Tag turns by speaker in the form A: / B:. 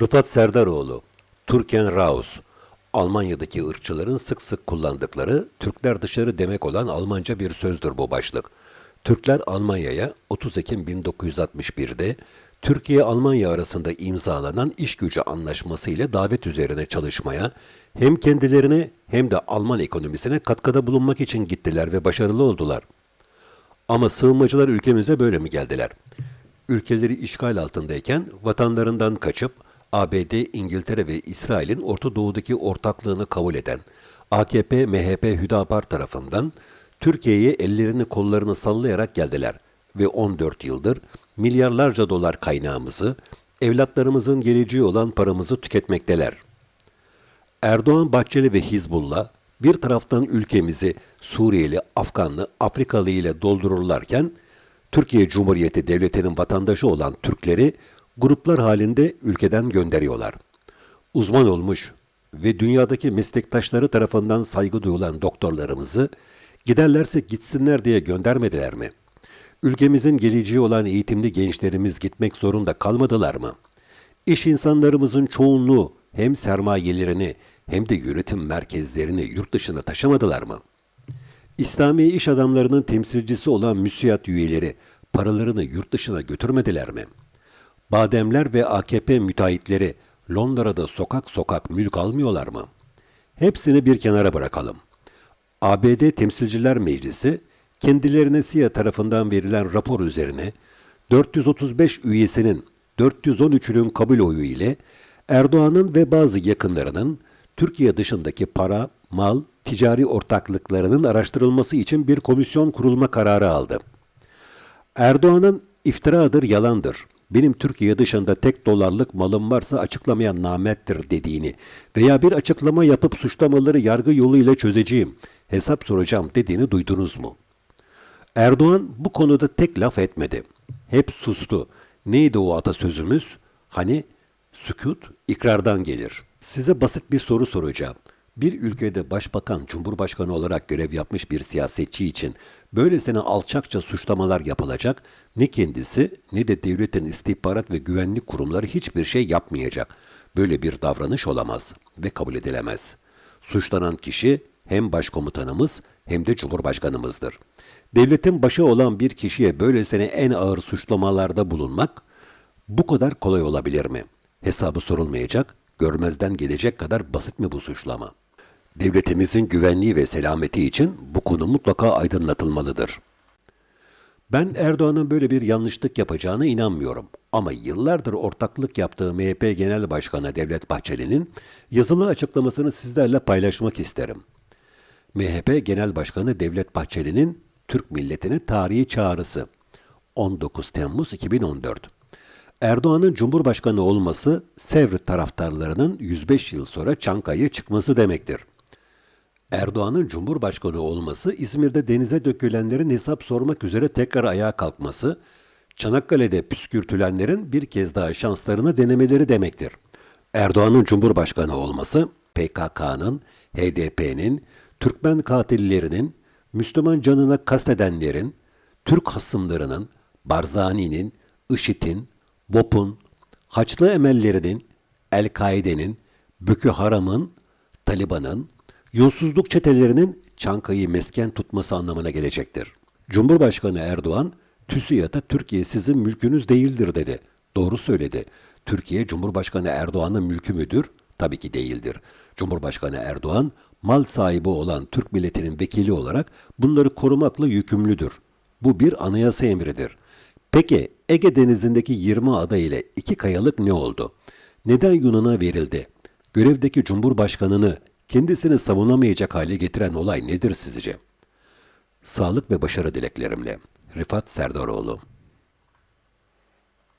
A: Rıfat Serdaroğlu, Türken Raus, Almanya'daki ırkçıların sık sık kullandıkları Türkler dışarı demek olan Almanca bir sözdür bu başlık. Türkler Almanya'ya 30 Ekim 1961'de Türkiye-Almanya arasında imzalanan iş gücü anlaşması ile davet üzerine çalışmaya hem kendilerine hem de Alman ekonomisine katkıda bulunmak için gittiler ve başarılı oldular. Ama sığınmacılar ülkemize böyle mi geldiler? Ülkeleri işgal altındayken vatanlarından kaçıp ABD, İngiltere ve İsrail'in Orta Doğu'daki ortaklığını kabul eden AKP, MHP, Hüdapar tarafından Türkiye'ye ellerini kollarını sallayarak geldiler ve 14 yıldır milyarlarca dolar kaynağımızı, evlatlarımızın geleceği olan paramızı tüketmekteler. Erdoğan, Bahçeli ve Hizbullah bir taraftan ülkemizi Suriyeli, Afganlı, Afrikalı ile doldururlarken Türkiye Cumhuriyeti Devleti'nin vatandaşı olan Türkleri gruplar halinde ülkeden gönderiyorlar. Uzman olmuş ve dünyadaki meslektaşları tarafından saygı duyulan doktorlarımızı giderlerse gitsinler diye göndermediler mi? Ülkemizin geleceği olan eğitimli gençlerimiz gitmek zorunda kalmadılar mı? İş insanlarımızın çoğunluğu hem sermayelerini hem de yönetim merkezlerini yurt dışına taşımadılar mı? İslami iş adamlarının temsilcisi olan müsiyat üyeleri paralarını yurt dışına götürmediler mi? Bademler ve AKP müteahhitleri Londra'da sokak sokak mülk almıyorlar mı? Hepsini bir kenara bırakalım. ABD Temsilciler Meclisi kendilerine CIA tarafından verilen rapor üzerine 435 üyesinin 413'ünün kabul oyu ile Erdoğan'ın ve bazı yakınlarının Türkiye dışındaki para, mal, ticari ortaklıklarının araştırılması için bir komisyon kurulma kararı aldı. Erdoğan'ın iftiradır, yalandır. Benim Türkiye dışında tek dolarlık malım varsa açıklamayan namettir dediğini veya bir açıklama yapıp suçlamaları yargı yoluyla çözeceğim, hesap soracağım dediğini duydunuz mu? Erdoğan bu konuda tek laf etmedi. Hep sustu. Neydi o atasözümüz? Hani sükut ikrardan gelir. Size basit bir soru soracağım. Bir ülkede başbakan, cumhurbaşkanı olarak görev yapmış bir siyasetçi için böylesine alçakça suçlamalar yapılacak, ne kendisi ne de devletin istihbarat ve güvenlik kurumları hiçbir şey yapmayacak. Böyle bir davranış olamaz ve kabul edilemez. Suçlanan kişi hem başkomutanımız hem de cumhurbaşkanımızdır. Devletin başı olan bir kişiye böylesine en ağır suçlamalarda bulunmak bu kadar kolay olabilir mi? Hesabı sorulmayacak, görmezden gelecek kadar basit mi bu suçlama? Devletimizin güvenliği ve selameti için bu konu mutlaka aydınlatılmalıdır. Ben Erdoğan'ın böyle bir yanlışlık yapacağına inanmıyorum. Ama yıllardır ortaklık yaptığı MHP Genel Başkanı Devlet Bahçeli'nin yazılı açıklamasını sizlerle paylaşmak isterim. MHP Genel Başkanı Devlet Bahçeli'nin Türk milletine tarihi çağrısı 19 Temmuz 2014 Erdoğan'ın Cumhurbaşkanı olması Sevr taraftarlarının 105 yıl sonra Çankaya'ya çıkması demektir. Erdoğan'ın Cumhurbaşkanı olması İzmir'de denize dökülenlerin hesap sormak üzere tekrar ayağa kalkması, Çanakkale'de püskürtülenlerin bir kez daha şanslarını denemeleri demektir. Erdoğan'ın Cumhurbaşkanı olması PKK'nın, HDP'nin, Türkmen katillerinin, Müslüman canına kastedenlerin, Türk hasımlarının, Barzani'nin, IŞİD'in, BOP'un, Haçlı emellerinin, El-Kaide'nin, Boko Haram'ın, Taliban'ın, yolsuzluk çetelerinin Çankaya'yı mesken tutması anlamına gelecektir. Cumhurbaşkanı Erdoğan, TÜSİAD'a Türkiye sizin mülkünüz değildir dedi. Doğru söyledi. Türkiye Cumhurbaşkanı Erdoğan'ın mülkü müdür? Tabii ki değildir. Cumhurbaşkanı Erdoğan, mal sahibi olan Türk milletinin vekili olarak bunları korumakla yükümlüdür. Bu bir anayasa emridir. Peki Ege Denizi'ndeki 20 ada ile iki kayalık ne oldu? Neden Yunan'a verildi? Görevdeki Cumhurbaşkanını kendisini savunamayacak hale getiren olay nedir sizce? Sağlık ve başarı dileklerimle. Rifat Serdaroğlu